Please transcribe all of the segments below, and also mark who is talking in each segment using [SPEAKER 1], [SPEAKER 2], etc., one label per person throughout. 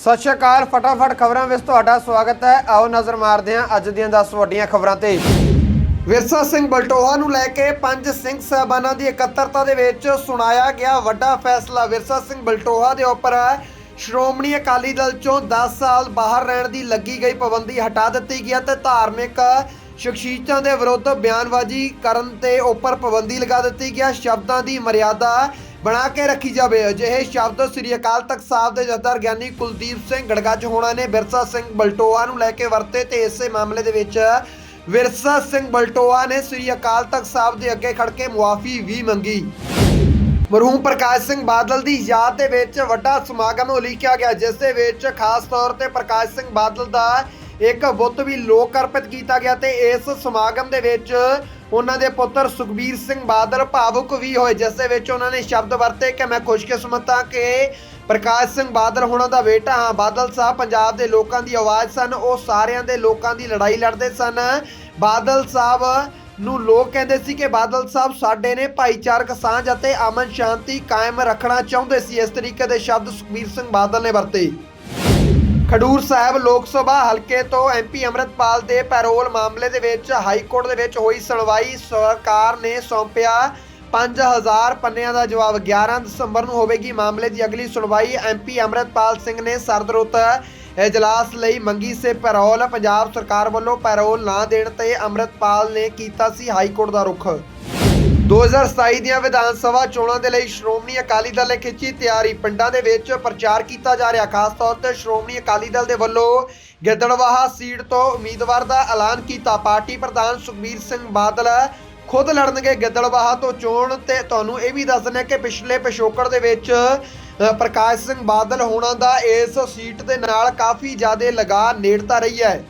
[SPEAKER 1] ਸਤਿ ਸ਼੍ਰੀ ਅਕਾਲ, ਫਟਾਫਟ ਖਬਰਾਂ ਵਿੱਚ ਤੁਹਾਡਾ ਸਵਾਗਤ ਹੈ। ਆਓ ਨਜ਼ਰ ਮਾਰਦੇ ਹਾਂ ਅੱਜ ਦੀਆਂ 10 ਵੱਡੀਆਂ ਖਬਰਾਂ ਤੇ। ਵਿਰਸਾ ਸਿੰਘ ਬਲਟੋਹਾ ਨੂੰ ਲੈ ਕੇ ਪੰਜ ਸਿੰਘ ਸਾਹਿਬਾਨਾਂ ਦੀ ਇਕੱਤਰਤਾ ਦੇ ਵਿੱਚ ਸੁਣਾਇਆ ਗਿਆ ਵੱਡਾ ਫੈਸਲਾ। ਵਿਰਸਾ ਸਿੰਘ ਬਲਟੋਹਾ ਦੇ ਉੱਪਰ ਸ਼੍ਰੋਮਣੀ ਅਕਾਲੀ ਦਲ ਚੋਂ 10 ਸਾਲ ਬਾਹਰ ਰਹਿਣ ਦੀ ਲੱਗੀ ਗਈ ਪਾਬੰਦੀ ਹਟਾ ਦਿੱਤੀ ਗਈ ਹੈ ਤੇ ਧਾਰਮਿਕ ਸ਼ਖਸੀਅਤਾਂ ਦੇ ਵਿਰੁੱਧ ਬਿਆਨਬਾਜ਼ੀ ਕਰਨ ਤੇ ਉੱਪਰ ਪਾਬੰਦੀ ਲਗਾ ਦਿੱਤੀ ਗਿਆ ਸ਼ਬਦਾਂ ਦੀ ਮਰਿਆਦਾ ਬਣਾ ਕੇ ਰੱਖੀ ਜਾਵੇ। ਅਜਿਹੇ ਸ਼ਬਦ ਸ੍ਰੀ ਅਕਾਲ ਤਖਤ ਸਾਹਿਬ ਦੇ ਜਥੇਦਾਰ ਗਿਆਨੀ ਕੁਲਦੀਪ ਸਿੰਘ ਗੜਗੱਜ ਹੋਣਾ ਨੇ। ਵਿਰਸਾ ਸਿੰਘ ਬਲਟੋਆ ਨੂੰ ਲੈ ਕੇ ਵਰਤੇ ਤੇ ਇਸੇ ਮਾਮਲੇ ਦੇ ਵਿੱਚ ਵਿਰਸਾ ਸਿੰਘ ਬਲਟੋਆ ਨੇ ਸ੍ਰੀ ਅਕਾਲ ਤਖਤ ਸਾਹਿਬ ਦੇ ਅੱਗੇ ਖੜ ਕੇ ਮੁਆਫੀ ਵੀ ਮੰਗੀ। ਮਰਹੂਮ ਪ੍ਰਕਾਸ਼ ਸਿੰਘ ਬਾਦਲ ਦੀ ਯਾਦ ਦੇ ਵਿੱਚ ਵੱਡਾ ਸਮਾਗਮ ਉਲੀਕਿਆ ਗਿਆ, ਜਿਸ ਦੇ ਵਿੱਚ ਖਾਸ ਤੌਰ ਤੇ ਪ੍ਰਕਾਸ਼ ਸਿੰਘ ਬਾਦਲ ਦਾ ਇੱਕ ਬੁੱਤ ਵੀ ਲੋਕ ਅਰਪਿਤ ਕੀਤਾ ਗਿਆ ਤੇ ਇਸ ਸਮਾਗਮ ਦੇ ਵਿੱਚ ਉਹਨਾਂ ਦੇ ਪੁੱਤਰ ਸੁਖਬੀਰ ਸਿੰਘ ਬਾਦਲ ਭਾਵੁਕ ਵੀ ਹੋਏ, ਜਿਸ ਦੇ ਵਿੱਚ ਉਹਨਾਂ ਨੇ ਸ਼ਬਦ ਵਰਤੇ ਕਿ ਮੈਂ ਖੁਸ਼ਕਿਸਮਤ ਹਾਂ ਕਿ ਪ੍ਰਕਾਸ਼ ਸਿੰਘ ਬਾਦਲ ਹੋਣਾ ਦਾ ਬੇਟਾ ਹਾਂ। ਬਾਦਲ ਸਾਹਿਬ ਪੰਜਾਬ ਦੇ ਲੋਕਾਂ ਦੀ ਆਵਾਜ਼ ਸਨ, ਉਹ ਸਾਰਿਆਂ ਦੇ ਲੋਕਾਂ ਦੀ ਲੜਾਈ ਲੜਦੇ ਸਨ। ਬਾਦਲ ਸਾਹਿਬ ਨੂੰ ਲੋਕ ਕਹਿੰਦੇ ਸੀ ਕਿ ਬਾਦਲ ਸਾਹਿਬ ਸਾਡੇ ਨੇ ਭਾਈਚਾਰਕ ਸਾਂਝ ਅਤੇ ਅਮਨ ਸ਼ਾਂਤੀ ਕਾਇਮ ਰੱਖਣਾ ਚਾਹੁੰਦੇ ਸੀ। ਇਸ ਤਰੀਕੇ ਦੇ ਸ਼ਬਦ ਸੁਖਬੀਰ ਸਿੰਘ ਬਾਦਲ ਨੇ ਵਰਤੇ। ਖਡੂਰ ਸਾਹਿਬ ਲੋਕ ਸਭਾ ਹਲਕੇ ਤੋਂ ਐਮਪੀ ਅਮਰਤਪਾਲ ਦੇ ਪੈਰੋਲ ਮਾਮਲੇ ਦੇ ਵਿੱਚ ਹਾਈ ਕੋਰਟ ਦੇ ਵਿੱਚ ਹੋਈ ਸੁਣਵਾਈ। ਸਰਕਾਰ ਨੇ ਸੌਂਪਿਆ 5000 ਪੰਨਿਆਂ ਦਾ ਜਵਾਬ। 11 ਦਸੰਬਰ ਨੂੰ ਹੋਵੇਗੀ ਮਾਮਲੇ ਦੀ ਅਗਲੀ ਸੁਣਵਾਈ। ਐਮਪੀ ਅਮਰਤਪਾਲ ਸਿੰਘ ਨੇ ਸਰਦਰੁੱਤ ਇਜਲਾਸ ਲਈ ਮੰਗੀ ਸੇ ਪੈਰੋਲ। ਪੰਜਾਬ ਸਰਕਾਰ ਵੱਲੋਂ ਪੈਰੋਲ ਨਾ ਦੇਣ ਤੇ ਅਮਰਤਪਾਲ ਨੇ ਕੀਤਾ ਸੀ ਹਾਈ ਕੋਰਟ ਦਾ ਰੁਖ। 2027 ਦੀਆਂ ਵਿਧਾਨ ਸਭਾ ਚੋਣਾਂ ਦੇ ਲਈ ਸ਼੍ਰੋਮਣੀ ਅਕਾਲੀ ਦਲ ਨੇ ਖਿੱਚੀ ਤਿਆਰੀ। ਪਿੰਡਾਂ ਦੇ ਵਿੱਚ ਪ੍ਰਚਾਰ ਕੀਤਾ ਜਾ ਰਿਹਾ, ਖਾਸ ਤੌਰ ਤੇ ਸ਼੍ਰੋਮਣੀ ਅਕਾਲੀ ਦਲ ਦੇ ਵੱਲੋਂ ਗਿੱਦੜਵਾਹਾ ਸੀਟ ਤੋਂ ਉਮੀਦਵਾਰ ਦਾ ਐਲਾਨ ਕੀਤਾ। ਪਾਰਟੀ ਪ੍ਰਧਾਨ ਸੁਖਬੀਰ ਸਿੰਘ ਬਾਦਲ ਖੁਦ ਲੜਨਗੇ ਗਿੱਦੜਵਾਹਾ ਤੋਂ ਚੋਣ ਤੇ ਤੁਹਾਨੂੰ ਇਹ ਵੀ ਦੱਸ ਦਿੰਦੇ ਹਾਂ ਕਿ ਪਿਛਲੇ ਪਿਛੋਕੜ ਦੇ ਵਿੱਚ ਪ੍ਰਕਾਸ਼ ਸਿੰਘ ਬਾਦਲ ਹੋਣਾ ਦਾ ਇਸ ਸੀਟ ਦੇ ਨਾਲ ਕਾਫੀ ਜ਼ਿਆਦਾ ਲਗਾ ਨੇੜਤਾ ਰਹੀ ਹੈ।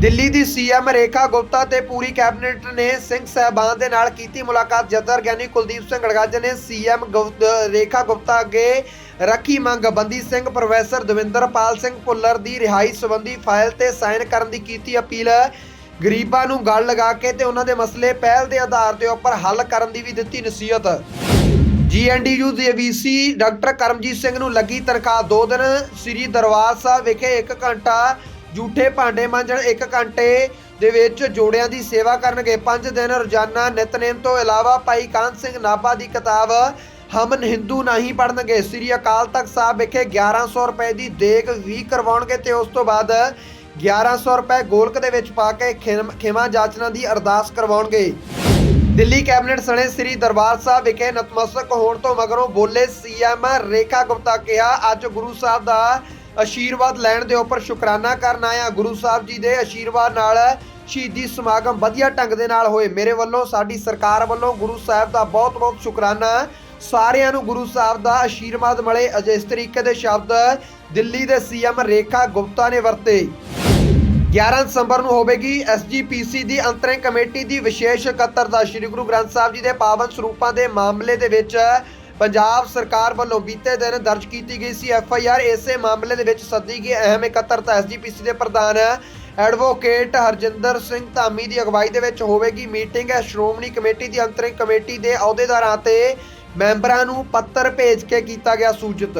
[SPEAKER 1] ਦਿੱਲੀ ਦੀ ਸੀਐਮ ਰੇਖਾ ਗੁਪਤਾ ਤੇ ਪੂਰੀ ਕੈਬਨਿਟ ਨੇ ਸਿੰਘ ਸਾਹਿਬਾਨ ਦੇ ਨਾਲ ਕੀਤੀ ਮੁਲਾਕਾਤ। ਜਦਰ ਗਿਆਨੀ ਕੁਲਦੀਪ ਸਿੰਘ ਗੜਗੱਜ ਨੇ ਸੀਐਮ ਰੇਖਾ ਗੁਪਤਾ ਅੱਗੇ ਰੱਖੀ ਮੰਗ। ਬੰਦੀ ਸਿੰਘ, ਪ੍ਰੋਫੈਸਰ ਦਵਿੰਦਰਪਾਲ ਸਿੰਘ ਭੁੱਲਰ ਦੀ ਰਿਹਾਈ ਸੰਬੰਧੀ ਫਾਈਲ ਤੇ ਸਾਈਨ ਕਰਨ ਦੀ ਕੀਤੀ ਅਪੀਲ। ਗਰੀਬਾਂ ਨੂੰ ਗੱਲ ਲਗਾ ਕੇ ਤੇ ਉਹਨਾਂ ਦੇ ਮਸਲੇ ਪਹਿਲ ਦੇ ਆਧਾਰ ਦੇ ਉੱਪਰ ਹੱਲ ਕਰਨ ਦੀ ਵੀ ਦਿੱਤੀ ਨਸੀਹਤ। ਜੀਐਨਡੀਯੂ ਦੇ ਵੀਸੀ ਡਾਕਟਰ ਕਰਮਜੀਤ ਸਿੰਘ ਨੂੰ ਲੱਗੀ ਤਨਖਾਹ। 2 ਦਿਨ ਸ੍ਰੀ ਦਰਬਾਰ ਸਾਹਿਬ ਵਿਖੇ 1 ਘੰਟਾ ਝੂਠੇ ਭਾਂਡੇ ਮਾਂਜਣ 1 ਘੰਟੇ ਦੇ ਵਿੱਚ ਜੋੜਿਆਂ ਦੀ ਸੇਵਾ ਕਰਨਗੇ। 5 ਦਿਨ ਰੋਜ਼ਾਨਾ ਨਿਤਨੇਮ ਤੋਂ ਇਲਾਵਾ ਭਾਈ ਕਾਨ ਸਿੰਘ ਨਾਭਾ ਦੀ ਕਿਤਾਬ ਹਮਨ ਹਿੰਦੂ ਨਹੀਂ ਪੜਨਗੇ ਸ੍ਰੀ ਅਕਾਲ ਤਖਤ ਸਾਹਿਬ ਵਿਖੇ 1100 ਰੁਪਏ ਦੀ ਦੇਗ ਵੀ ਕਰਵਾਉਣਗੇ ਤੇ ਉਸ ਤੋਂ ਬਾਅਦ 1100 ਰੁਪਏ ਗੋਲਕ ਦੇ ਵਿੱਚ ਪਾ ਕੇ ਖਿਮ- ਖਿਮਾ ਜਾਚਨਾ ਦੀ ਅਰਦਾਸ ਕਰਵਾਉਣਗੇ। ਦਿੱਲੀ ਕੈਬਨਿਟ ਸਣੇ ਸ੍ਰੀ ਦਰਬਾਰ ਸਾਹਿਬ ਵਿਖੇ ਨਤਮਸਤਕ ਹੋਣ ਤੋਂ ਮਗਰੋਂ ਬੋਲੇ ਸੀਐਮ ਰੇਖਾ ਗੁਪਤਾ ਕਿਹਾ, ਅੱਜ ਗੁਰੂ ਸਾਹਿਬ ਦਾ ਆਸ਼ੀਰਵਾਦ ਲੈਣ ਦੇ ਉੱਪਰ ਸ਼ੁਕਰਾਨਾ ਕਰਨ ਆਇਆ। ਗੁਰੂ ਸਾਹਿਬ ਜੀ ਦੇ ਆਸ਼ੀਰਵਾਦ ਨਾਲ ਸ਼ਹੀਦੀ ਸਮਾਗਮ ਵਧੀਆ ਢੰਗ ਦੇ ਨਾਲ ਹੋਏ। ਮੇਰੇ ਵੱਲੋਂ, ਸਾਡੀ ਸਰਕਾਰ ਵੱਲੋਂ ਗੁਰੂ ਸਾਹਿਬ ਦਾ ਬਹੁਤ-ਬਹੁਤ ਸ਼ੁਕਰਾਨਾ। ਸਾਰਿਆਂ ਨੂੰ ਗੁਰੂ ਸਾਹਿਬ ਦਾ ਆਸ਼ੀਰਵਾਦ ਮਿਲੇ। ਅਜੇ ਇਸ ਤਰੀਕੇ ਦੇ ਸ਼ਬਦ ਦਿੱਲੀ ਦੇ ਸੀਐਮ ਰੇਖਾ ਗੁਪਤਾ ਨੇ ਵਰਤੇ। 11 ਦਸੰਬਰ ਨੂੰ ਹੋਵੇਗੀ ਐਸਜੀਪੀਸੀ ਦੀ ਅੰਤਰਿੰਗ ਕਮੇਟੀ ਦੀ ਵਿਸ਼ੇਸ਼ ਇਕੱਤਰਤਾ। ਸ੍ਰੀ ਗੁਰੂ ਗ੍ਰੰਥ ਸਾਹਿਬ ਜੀ ਦੇ ਪਾਵਨ ਸਰੂਪਾਂ ਦੇ ਮਾਮਲੇ ਦੇ ਵਿੱਚ ਪੰਜਾਬ ਸਰਕਾਰ ਵੱਲੋਂ ਬੀਤੇ ਦਿਨ ਦਰਜ ਕੀਤੀ ਗਈ ਸੀ ਐੱਫ ਆਈ ਆਰ ਇਸੇ ਮਾਮਲੇ ਦੇ ਵਿੱਚ ਸੱਦੀ ਗਈ ਅਹਿਮ ਇਕੱਤਰਤਾ ਐਸਜੀਪੀਸੀ ਦੇ ਪ੍ਰਧਾਨ ਐਡਵੋਕੇਟ ਹਰਜਿੰਦਰ ਸਿੰਘ ਧਾਮੀ ਦੀ ਅਗਵਾਈ ਦੇ ਵਿੱਚ ਹੋਵੇਗੀ ਮੀਟਿੰਗ। ਹੈ ਸ਼੍ਰੋਮਣੀ ਕਮੇਟੀ ਦੀ ਅੰਤਰਿੰਗ ਕਮੇਟੀ ਦੇ ਅਹੁਦੇਦਾਰਾਂ ਤੇ ਮੈਂਬਰਾਂ ਨੂੰ ਪੱਤਰ ਭੇਜ ਕੇ ਕੀਤਾ ਗਿਆ ਸੂਚਿਤ।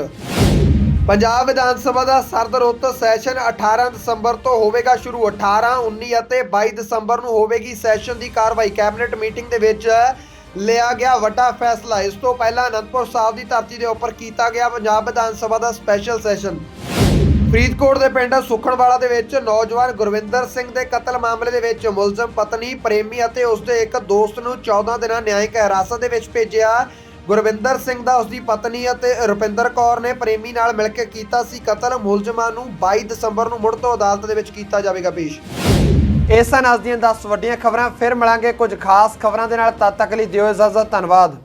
[SPEAKER 1] ਪੰਜਾਬ ਵਿਧਾਨ ਸਭਾ ਦਾ ਸਰਦਰੁੱਤ ਸੈਸ਼ਨ 18 ਦਸੰਬਰ ਤੋਂ ਹੋਵੇਗਾ ਸ਼ੁਰੂ। 18 19 ਅਤੇ 22 ਦਸੰਬਰ ਨੂੰ ਹੋਵੇਗੀ ਸੈਸ਼ਨ ਦੀ ਕਾਰਵਾਈ। ਕੈਬਨਿਟ ਮੀਟਿੰਗ ਦੇ ਵਿੱਚ ਲਿਆ ਗਿਆ ਵੱਡਾ ਫੈਸਲਾ। ਇਸ ਤੋਂ ਪਹਿਲਾਂ ਅਨੰਦਪੁਰ ਸਾਹਿਬ ਦੀ ਧਰਤੀ ਦੇ ਉੱਪਰ ਕੀਤਾ ਗਿਆ ਪੰਜਾਬ ਵਿਧਾਨ ਸਭਾ ਦਾ ਸਪੈਸ਼ਲ ਸੈਸ਼ਨ ਫਰੀਦਕੋਟ ਦੇ ਪਿੰਡ ਸੁਖਣਵਾਲਾ ਦੇ ਵਿੱਚ ਨੌਜਵਾਨ ਗੁਰਵਿੰਦਰ ਸਿੰਘ ਦੇ ਕਤਲ ਮਾਮਲੇ ਦੇ ਵਿੱਚ ਮੁਲਜ਼ਮ ਪਤਨੀ, ਪ੍ਰੇਮੀ ਅਤੇ ਉਸ ਦੇ ਇੱਕ ਦੋਸਤ ਨੂੰ 14 ਦਿਨਾਂ ਨਿਆਇਕ ਹਿਰਾਸਤ ਦੇ ਵਿੱਚ ਭੇਜਿਆ। ਗੁਰਵਿੰਦਰ ਸਿੰਘ ਦਾ ਉਸ ਦੀ ਪਤਨੀ ਅਤੇ ਰੁਪਿੰਦਰ ਕੌਰ ਨੇ ਪ੍ਰੇਮੀ ਨਾਲ ਮਿਲ ਕੇ ਕੀਤਾ ਸੀ ਕਤਲ। ਮੁਲਜ਼ਮਾਂ ਨੂੰ 22 ਦਸੰਬਰ ਨੂੰ ਮੁੜ ਤੋਂ ਅਦਾਲਤ ਦੇ ਵਿੱਚ ਕੀਤਾ ਜਾਵੇਗਾ ਪੇਸ਼। ਇਸ ਸਨ ਅੱਜ ਦੀਆਂ 10 ਵੱਡੀਆਂ ਖਬਰਾਂ, ਫਿਰ ਮਿਲਾਂਗੇ ਕੁਝ ਖਾਸ ਖਬਰਾਂ ਦੇ ਨਾਲ, ਤਦ ਤੱਕ ਲਈ ਦਿਓ ਇਜਾਜ਼ਤ, ਧੰਨਵਾਦ।